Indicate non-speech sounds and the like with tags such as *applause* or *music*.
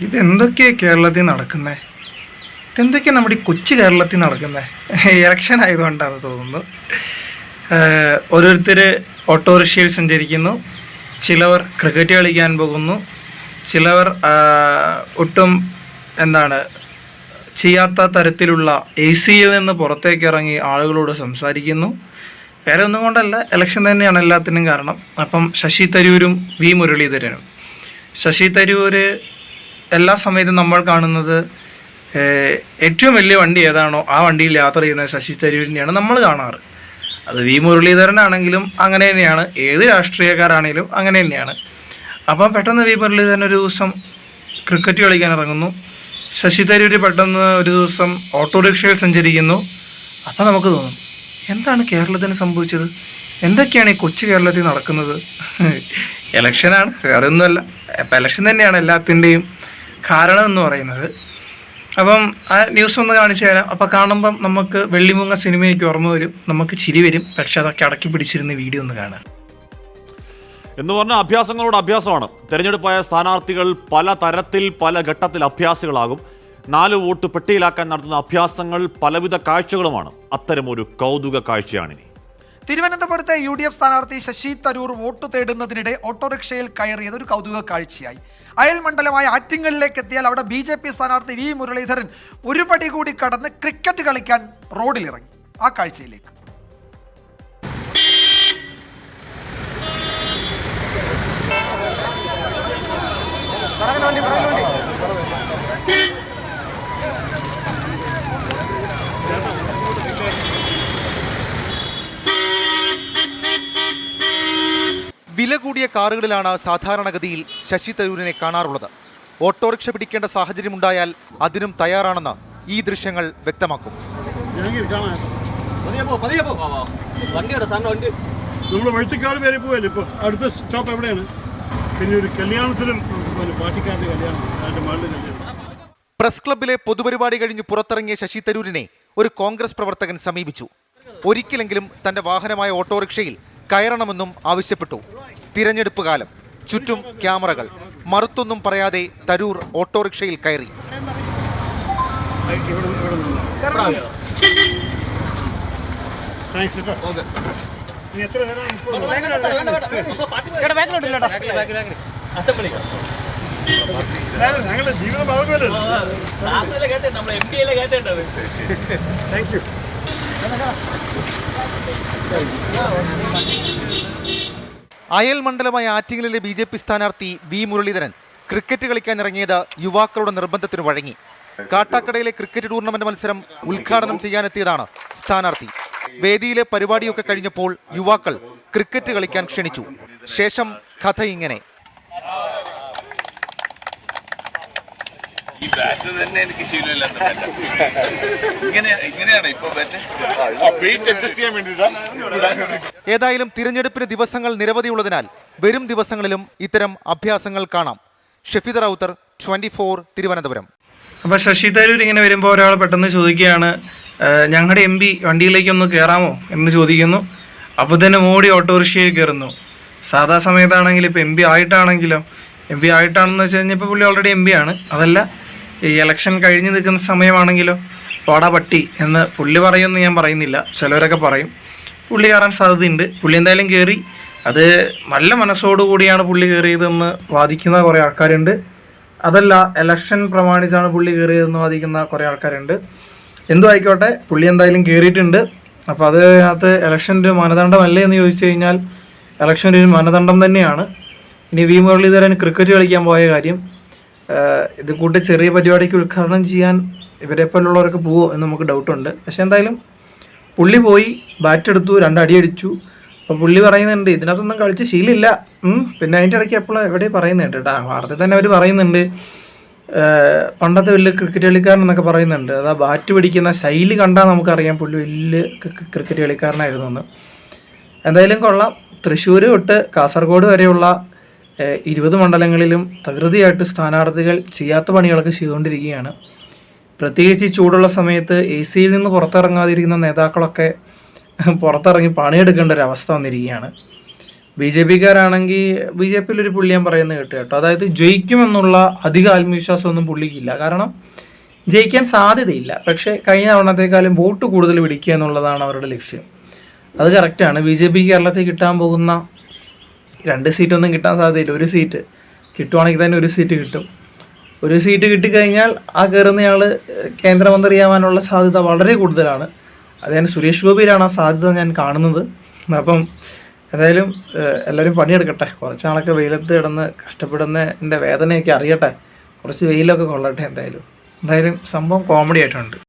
ഇതെന്തൊക്കെയാണ് കേരളത്തിൽ നടക്കുന്നത് ഇതെന്തൊക്കെയാണ് നമ്മുടെ ഈ കൊച്ചു കേരളത്തിൽ നടക്കുന്നത് ഇലക്ഷൻ ആയതുകൊണ്ടാണ് തോന്നുന്നു. ഓരോരുത്തർ ഓട്ടോറിക്ഷയിൽ സഞ്ചരിക്കുന്നു. ചിലവർ ക്രിക്കറ്റ് കളിക്കാൻ പോകുന്നു. ചിലവർ ഒട്ടും എന്താണ് ചെയ്യാത്ത തരത്തിലുള്ള എ സിയിൽ നിന്ന് പുറത്തേക്ക് ഇറങ്ങി ആളുകളോട് സംസാരിക്കുന്നു. വേറെ ഒന്നും കൊണ്ടല്ല ഇലക്ഷൻ തന്നെയാണ് എല്ലാത്തിനും കാരണം. അപ്പം ശശി തരൂരും വി മുരളീധരനും. ശശി തരൂർ എല്ലാ സമയത്തും നമ്മൾ കാണുന്നത് ഏറ്റവും വലിയ വണ്ടി ഏതാണോ ആ വണ്ടിയിൽ യാത്ര ചെയ്യുന്ന ശശി തരൂരിനെയാണ് നമ്മൾ കാണാറ്. അത് വി മുരളീധരനാണെങ്കിലും അങ്ങനെ തന്നെയാണ്. ഏത് രാഷ്ട്രീയക്കാരാണെങ്കിലും അങ്ങനെ തന്നെയാണ്. അപ്പോൾ പെട്ടെന്ന് വി മുരളീധരൻ ഒരു ദിവസം ക്രിക്കറ്റ് കളിക്കാൻ ഇറങ്ങുന്നു. ശശി തരൂർ പെട്ടെന്ന് ഒരു ദിവസം ഓട്ടോറിക്ഷയിൽ സഞ്ചരിക്കുന്നു. അപ്പോൾ നമുക്ക് തോന്നും എന്താണ് കേരളത്തിന് സംഭവിച്ചത്? എന്തൊക്കെയാണ് ഈ കൊച്ചു കേരളത്തിൽ നടക്കുന്നത്? *laughs* ഇലക്ഷനാണ് വേറെ ഒന്നുമല്ല അപ്പം ഇലക്ഷൻ തന്നെയാണ് എല്ലാത്തിന്റെയും. കാരണം എന്ന് പറയുന്നത്. അപ്പം ആ ന്യൂസ് ഒന്ന് കാണിച്ചു തരാം. അപ്പം കാണുമ്പം നമുക്ക് വെള്ളിമുങ്ങ സിനിമയ്ക്ക് ഓർമ്മ വരും. നമുക്ക് ചിരി വരും. പക്ഷെ അതൊക്കെ അടക്കി പിടിച്ചിരുന്ന വീഡിയോ ഒന്ന് കാണാം. എന്ന് പറഞ്ഞാൽ അഭ്യാസങ്ങളോട് അഭ്യാസമാണ്. തെരഞ്ഞെടുപ്പായ സ്ഥാനാർത്ഥികൾ പല തരത്തിൽ പല ഘട്ടത്തിൽ അഭ്യാസികളാകും. നാല് വോട്ട് പെട്ടിയിലാക്കാൻ നടത്തുന്ന അഭ്യാസങ്ങൾ പലവിധ കാഴ്ചകളുമാണ്. അത്തരമൊരു കൗതുക കാഴ്ചയാണിനി. തിരുവനന്തപുരത്തെ യു ഡി എഫ് സ്ഥാനാർത്ഥി ശശി തരൂർ വോട്ട് തേടുന്നതിനിടെ ഓട്ടോറിക്ഷയിൽ കയറിയത് ഒരു കൗതുക കാഴ്ചയായി. അയൽ മണ്ഡലമായ ആറ്റിങ്ങലിലേക്ക് എത്തിയാൽ അവിടെ ബി ജെ പി സ്ഥാനാർത്ഥി വി മുരളീധരൻ ഒരു പടി കൂടി കടന്ന് ക്രിക്കറ്റ് കളിക്കാൻ റോഡിലിറങ്ങി. ആ കാഴ്ചയിലേക്ക്. വില കൂടിയ കാറുകളിലാണ് സാധാരണഗതിയിൽ ശശി തരൂരിനെ കാണാറുള്ളത്. ഓട്ടോറിക്ഷ പിടിക്കേണ്ട സാഹചര്യമുണ്ടായാൽ അതിനും തയ്യാറാണെന്ന് ഈ ദൃശ്യങ്ങൾ വ്യക്തമാക്കും. നമ്മൾ വഴിച്ചക്കാട് വരെ പോയല്ലേ ഇപ്പോൾ അടുത്ത സ്റ്റോപ്പ് എവിടെയാണ്? പിന്നെ ഒരു കല്യാണത്തിലും പിന്നെ പാർട്ടിക്കാരുടെ കല്യാണം അതിന്റെ മകളുടെ കല്യാണം. പ്രസ് ക്ലബിലെ പൊതുപരിപാടി കഴിഞ്ഞ് പുറത്തിറങ്ങിയ ശശി തരൂരിനെ ഒരു കോൺഗ്രസ് പ്രവർത്തകൻ സമീപിച്ചു. ഒരിക്കലെങ്കിലും തന്റെ വാഹനമായ ഓട്ടോറിക്ഷയിൽ കയറണമെന്നും ആവശ്യപ്പെട്ടു. തിരഞ്ഞെടുപ്പ് കാലം. ചുറ്റും ക്യാമറകൾ. മറുത്തൊന്നും പറയാതെ തരൂർ ഓട്ടോറിക്ഷയിൽ കയറി. താങ്ക്സ് ഞങ്ങളുടെ ജീവിതം ഭാഗമല്ലോ? സാറിനല്ലേ കേട്ടേ നമ്മൾ എം പി അല്ലേ കേട്ടേണ്ടത് താങ്ക് യു അയൽ മണ്ഡലമായ ആറ്റിങ്ങലിലെ ബി ജെ പി സ്ഥാനാർത്ഥി വി മുരളീധരൻ ക്രിക്കറ്റ് കളിക്കാൻ ഇറങ്ങിയത് യുവാക്കളുടെ നിർബന്ധത്തിന് വഴങ്ങി. കാട്ടാക്കടയിലെ ക്രിക്കറ്റ് ടൂർണമെന്റ് മത്സരം ഉദ്ഘാടനം ചെയ്യാനെത്തിയതാണ് സ്ഥാനാർത്ഥി. വേദിയിലെ പരിപാടിയൊക്കെ കഴിഞ്ഞപ്പോൾ യുവാക്കൾ ക്രിക്കറ്റ് കളിക്കാൻ ക്ഷണിച്ചു. ശേഷം കഥ ഇങ്ങനെ. ഈ ബാറ്റ് തന്നെ എനിക്ക് ശീലമില്ലാത്ത ബാറ്റാ. ഇങ്ങനെ ഇങ്ങനെയാണ് ഇപ്പൊ ബാറ്റ് വെയിറ്റ് അഡ്ജസ്റ്റ് ചെയ്യാൻ വേണ്ടിയിട്ടാണ് ഏതായാലും തിരഞ്ഞെടുപ്പിന് ദിവസങ്ങൾ നിരവധിയുള്ളതിനാൽ വരും ദിവസങ്ങളിലും ഇത്തരം അഭ്യാസങ്ങൾ കാണാം. Shefida Rowther twenty four Thiruvananthapuram. അപ്പൊ ശശി തരൂർ ഇങ്ങനെ വരുമ്പോൾ ഒരാൾ പെട്ടെന്ന് ചോദിക്കുകയാണ് ഞങ്ങളുടെ എം പി വണ്ടിയിലേക്കൊന്ന് കയറാമോ എന്ന് ചോദിക്കുന്നു. അപ്പോൾ തന്നെ മോഡി ഓട്ടോറിക്ഷയിൽ കയറുന്നു സാധാ സമയത്താണെങ്കിൽ ഇപ്പോൾ എം പി ആയിട്ടാണെങ്കിലോ എം പി ആയിട്ടാണെന്ന് വെച്ച് കഴിഞ്ഞാൽ ഇപ്പോൾ പുള്ളി ഓൾറെഡി എം പി ആണ്. അതല്ല ഈ ഇലക്ഷൻ കഴിഞ്ഞ് നിൽക്കുന്ന സമയമാണെങ്കിലോ പോടാ പട്ടി എന്ന് പുള്ളി പറയുമെന്ന് ഞാൻ പറയുന്നില്ല. ചിലവരൊക്കെ പറയും. പുള്ളി കയറാൻ സാധ്യതയുണ്ട്. പുള്ളി എന്തായാലും കയറി. അത് നല്ല മനസ്സോടു കൂടിയാണ് പുള്ളി കയറിയതെന്ന് വാദിക്കുന്ന കുറേ ആൾക്കാരുണ്ട്. അതല്ല ഇലക്ഷൻ പ്രമാണിച്ചാണ് പുള്ളി കയറിയതെന്ന് വാദിക്കുന്ന കുറേ ആൾക്കാരുണ്ട്. എന്തു ആയിക്കോട്ടെ പുള്ളി എന്തായാലും കയറിയിട്ടുണ്ട്. അപ്പോൾ അത് അതിനകത്ത് ഇലക്ഷന്റെ മാനദണ്ഡമല്ലേ എന്ന് ചോദിച്ചു കഴിഞ്ഞാൽ ഇലക്ഷൻ ഒരു മാനദണ്ഡം തന്നെയാണ്. ഇനി വി മുരളീധരൻ ക്രിക്കറ്റ് കളിക്കാൻ പോയ കാര്യം ഇത് കൂട്ട് ചെറിയ പരിപാടിക്ക് ഉദ്ഘാടനം ചെയ്യാൻ ഇവരെ പോലുള്ളവർക്ക് പോവോ എന്ന് നമുക്ക് ഡൗട്ടുണ്ട് പക്ഷെ എന്തായാലും പുള്ളി പോയി ബാറ്റ് എടുത്തു രണ്ടടി അടിച്ചു. അപ്പോൾ പുള്ളി പറയുന്നുണ്ട് ഇതിനകത്തൊന്നും കളിച്ച് ശീലമില്ല. പിന്നെ അതിന്റെ ഇടയ്ക്ക് എപ്പോഴും എവിടെ പറയുന്നുണ്ട് കേട്ടോ. വാർത്തയിൽ തന്നെ അവർ പറയുന്നുണ്ട്. പണ്ടത്തെ വലിയ ക്രിക്കറ്റ് കളിക്കാരൻ എന്നൊക്കെ പറയുന്നുണ്ട്. അതാ ബാറ്റ് പിടിക്കുന്ന ശൈലി കണ്ടാൽ നമുക്കറിയാം പുള്ളി വലിയ ക്രിക്ക- ക്രിക്കറ്റ് കളിക്കാരനായിരുന്നു എന്ന്. എന്തായാലും കൊള്ളാം. തൃശ്ശൂർ തൊട്ട് കാസർഗോഡ് വരെയുള്ള ഇരുപത് മണ്ഡലങ്ങളിലും തകൃതിയായിട്ട് സ്ഥാനാർത്ഥികൾ ചെയ്യാത്ത പണികളൊക്കെ ചെയ്തുകൊണ്ടിരിക്കുകയാണ്. പ്രത്യേകിച്ച് ചൂടുള്ള സമയത്ത് എ സിയിൽ നിന്ന് പുറത്തിറങ്ങാതിരിക്കുന്ന നേതാക്കളൊക്കെ പുറത്തിറങ്ങി പണിയെടുക്കേണ്ട ഒരു അവസ്ഥ വന്നിരിക്കുകയാണ്. ബി ജെ പിക്കാരാണെങ്കിൽ ബി ജെ പിയിൽ ഒരു പുള്ളി ഞാൻ പറയുന്നത് കേട്ടോ കേട്ടോ. അതായത് ജയിക്കുമെന്നുള്ള അധിക ആത്മവിശ്വാസമൊന്നും പുള്ളിക്കില്ല. കാരണം ജയിക്കാൻ സാധ്യതയില്ല. പക്ഷേ കഴിഞ്ഞ തവണത്തേക്കാളും വോട്ട് കൂടുതൽ പിടിക്കുക എന്നുള്ളതാണ് അവരുടെ ലക്ഷ്യം. അത് കറക്റ്റാണ് ബി ജെ പി കേരളത്തിൽ കിട്ടാൻ പോകുന്ന രണ്ട് സീറ്റ് ഒന്നും കിട്ടാൻ സാധ്യതയില്ല. ഒരു സീറ്റ് കിട്ടുവാണെങ്കിൽ തന്നെ ഒരു സീറ്റ് കിട്ടും. ഒരു സീറ്റ് കിട്ടിക്കഴിഞ്ഞാൽ ആ കയറുന്നയാൾ കേന്ദ്രമന്ത്രിയാവാനുള്ള സാധ്യത വളരെ കൂടുതലാണ്. അത് ഞാൻ സുരേഷ് ഗോപിയിലാണ് ആ സാധ്യത ഞാൻ കാണുന്നത്. അപ്പം ഏതായാലും എല്ലാവരും പണിയെടുക്കട്ടെ. കുറച്ച് നാളൊക്കെ വെയിലത്ത് കിടന്ന് കഷ്ടപ്പെടുന്ന എന്റെ വേദനയൊക്കെ അറിയട്ടെ. കുറച്ച് വെയിലൊക്കെ കൊള്ളട്ടെ എന്തായാലും. എന്തായാലും സംഭവം കോമഡി ആയിട്ടുണ്ട്.